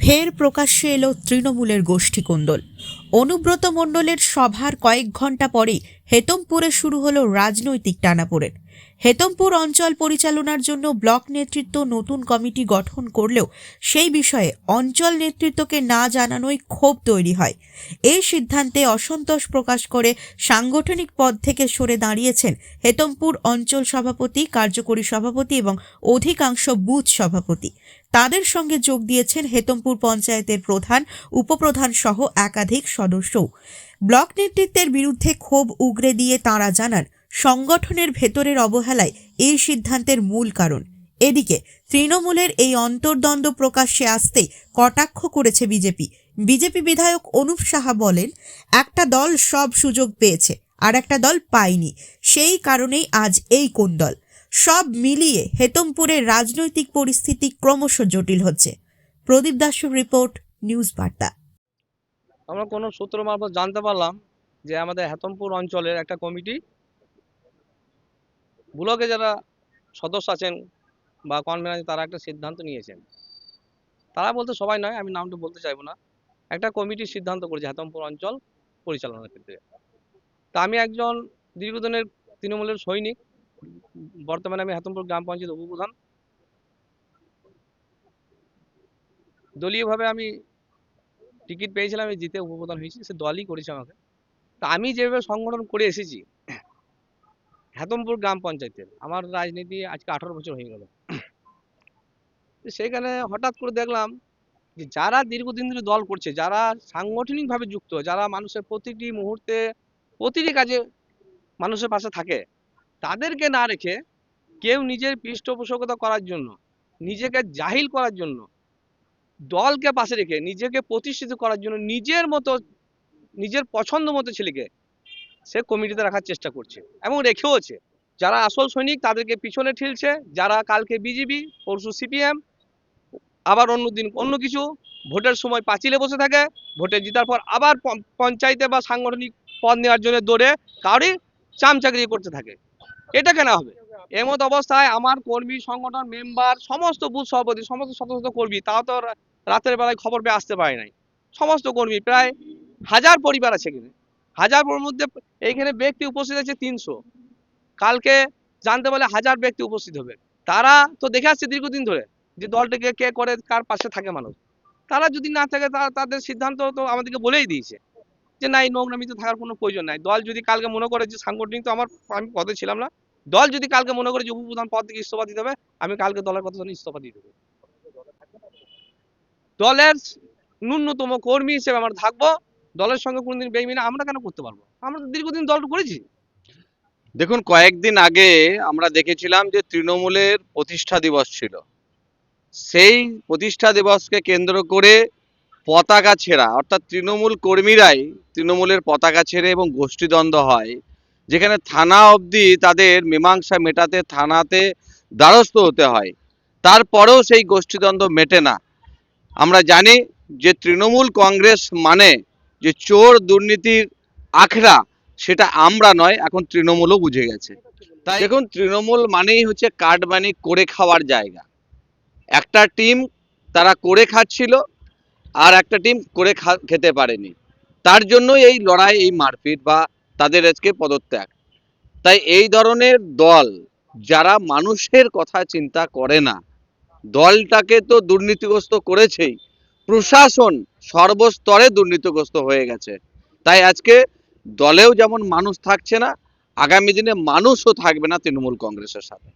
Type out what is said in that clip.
ফের প্রকাশ্যে এলো তৃণমূলের গোষ্ঠী কুণ্ডল অনুব্রত মণ্ডলের সভার কয়েক ঘণ্টা পরেই হেতমপুরে শুরু হলো রাজনৈতিক টানাপোড়েন। হেতমপুর অঞ্চল পরিচালনার জন্য ব্লক নেতৃত্ব নতুন কমিটি গঠন করলেও সেই বিষয়ে অঞ্চল নেতৃত্বকে না জানানোই ক্ষোভ তৈরি হয়। এই সিদ্ধান্তে অসন্তোষ প্রকাশ করে সাংগঠনিক পদ থেকে সরে দাঁড়িয়েছেন হেতমপুর অঞ্চল সভাপতি, কার্যকরী সভাপতি এবং অধিকাংশ বুথ সভাপতি। তাদের সঙ্গে যোগ দিয়েছেন হেতমপুর পঞ্চায়েতের প্রধান, উপপ্রধান সহ একাধিক সদস্যও। ব্লক নেতৃত্বের বিরুদ্ধে ক্ষোভ উগরে দিয়ে তাঁরা জানান সংগঠনের ভেতরের অবহেলায় এই সিদ্ধান্তের মূল কারণ। এদিকে, তৃণমূলের এই অন্তর্দ্বন্দ্ব প্রকাশ্যে আসতেই কটাক্ষ করেছে বিজেপি। বিজেপি বিধায়ক অনুপ সাহা বলেন, একটা দল সব সুযোগ পেয়েছে, আর একটা দল পায়নি। সেই কারণেই আজ এই কোন্দল সব মিলিয়ে হেতমপুরের রাজনৈতিক পরিস্থিতি ক্রমশ জটিল হচ্ছে। প্রদীপ দাসের রিপোর্ট, নিউজ বার্তা। আমরা কোনো সূত্র মারফত জানতে পারলাম যে আমাদের হেতমপুর অঞ্চলের একটা কমিটি ব্লকে যারা সদস্য আছেন বা কনভেনার তারা একটা সিদ্ধান্ত নিয়েছেন। তারা বলতে সবাই নয়, আমি নামটা বলতে চাইব না। একটা কমিটির সিদ্ধান্ত করেছে হাতমপুর অঞ্চল পরিচালনার ক্ষেত্রে। তা আমি একজন দীর্ঘদিনের তৃণমূলের সৈনিক, বর্তমানে আমি হাতমপুর গ্রাম পঞ্চায়েত উপপ্রধান। দলীয়ভাবে আমি টিকিট পেয়েছিলাম, আমি জিতে উপপ্রধান হয়েছি, সে দলই করেছে আমাকে। তা আমি যেভাবে সংগঠন করে এসেছি হেতমপুর গ্রাম পঞ্চায়েতের। আমার রাজনীতি আজকে আঠারো বছর হয়ে গেল। সেখানে হঠাৎ করে দেখলাম যে যারা দীর্ঘদিন ধরে দল করছে, যারা সাংগঠনিকভাবে যুক্ত, যারা মানুষের প্রতিটি মুহূর্তে, প্রতিটি কাজে মানুষের পাশে থাকে, তাদেরকে না রেখে কেউ নিজের পৃষ্ঠপোষকতা করার জন্য, নিজেকে জাহিল করার জন্য, দলকে পাশে রেখে নিজেকে প্রতিষ্ঠিত করার জন্য নিজের মতো, নিজের পছন্দ মতো ছেলেকে সে কমিটিতে রাখার চেষ্টা করছে এবং রেখেওছে। যারা আসল সৈনিক তাদেরকে পিছনে ঠেলছে, যারা কালকে বিজেপি পরশু সিপিএম, আবার অন্য দিন অন্য কিছু, ভোটের সময় পাঁচিলে বসে থাকে, ভোটে জেতার পর আবার পঞ্চায়েতে বা সাংগঠনিক পদ নেওয়ার জন্য দৌড়ে কাউরি চামচাকরি করতে থাকে। এটা কেন হবে? এমত অবস্থায় আমার কর্মী, সংগঠন, মেম্বার, সমস্ত বুথ সভাপতি, সমস্ত শত শত কর্মী, তাও তো রাতের বেলায় খবর পেয়ে আসতে পারে নাই। সমস্ত কর্মী, প্রায় হাজার পরিবার আছে এখানে। হাজার মধ্যে এইখানে ব্যক্তি উপস্থিত আছে তিনশো। কালকে জানতে পারলে হাজার ব্যক্তি উপস্থিত হবে। তারা তো দেখে আসছে দীর্ঘদিন ধরে যে দলটাকে কে করে, কার পাশে থাকে মানুষ। তারা যদি না থাকে তা- তাদের সিদ্ধান্ত তো আমাদেরকে বলেই দিয়েছে যে না, এই নোংরামিতে থাকার কোনো প্রয়োজন নাই। দল যদি কালকে মনে করে যে সাংগঠনিক তো আমার, আমি পদে ছিলাম না, দল যদি কালকে মনে করে যে উপপ্রধান পদ থেকে ইস্তফা দিতে হবে, আমি কালকে দলের কথা ইস্তফা দিয়ে দেবো। দলের ন্যূনতম কর্মী হিসেবে আমরা থাকব। দলের সঙ্গে কোনোদিন বেইমিনা আমরা কেন করতে পারব? আমরা তো দীর্ঘদিন দল করেছি। দেখুন, কয়েকদিন আগে আমরা দেখেছিলাম যে তৃণমূলের প্রতিষ্ঠা দিবস ছিল। সেই প্রতিষ্ঠা দিবসকে কেন্দ্র করে পতাকা ছেঁড়া, অর্থাৎ তৃণমূল কর্মীরাই তৃণমূলের পতাকা ছেড়ে এবং গোষ্ঠীদ্বন্দ্ব হয়, যেখানে থানা অবধি তাদের মীমাংসা মেটাতে, থানাতে দ্বারস্থ হতে হয়। তারপরেও সেই গোষ্ঠীদ্বন্দ্ব মেটে না। আমরা জানি যে তৃণমূল কংগ্রেস মানে যে চোর দুর্নীতির আখড়া সেটা আমরা নয় এখন তৃণমূলও বুঝে গেছে। তাই দেখুন তৃণমূল মানেই হচ্ছে কাটমানি করে খাওয়ার জায়গা। একটা টিম তারা করে খাচ্ছিল আর একটা টিম করে খেতে পারেনি। তার জন্যই এই লড়াই এই মারপিট বা তাদের আজকে পদত্যাগ। তাই এই ধরনের দল যারা মানুষের কথা চিন্তা করে না দলটাকে তো দুর্নীতিগ্রস্ত করেছেই। প্রশাসন সর্বস্তরে দুর্নীতিগ্রস্ত হয়ে গেছে। তাই আজকে দলেও যেমন মানুষ থাকছে না, আগামী দিনে মানুষও থাকবে না তৃণমূল কংগ্রেসের সাথে।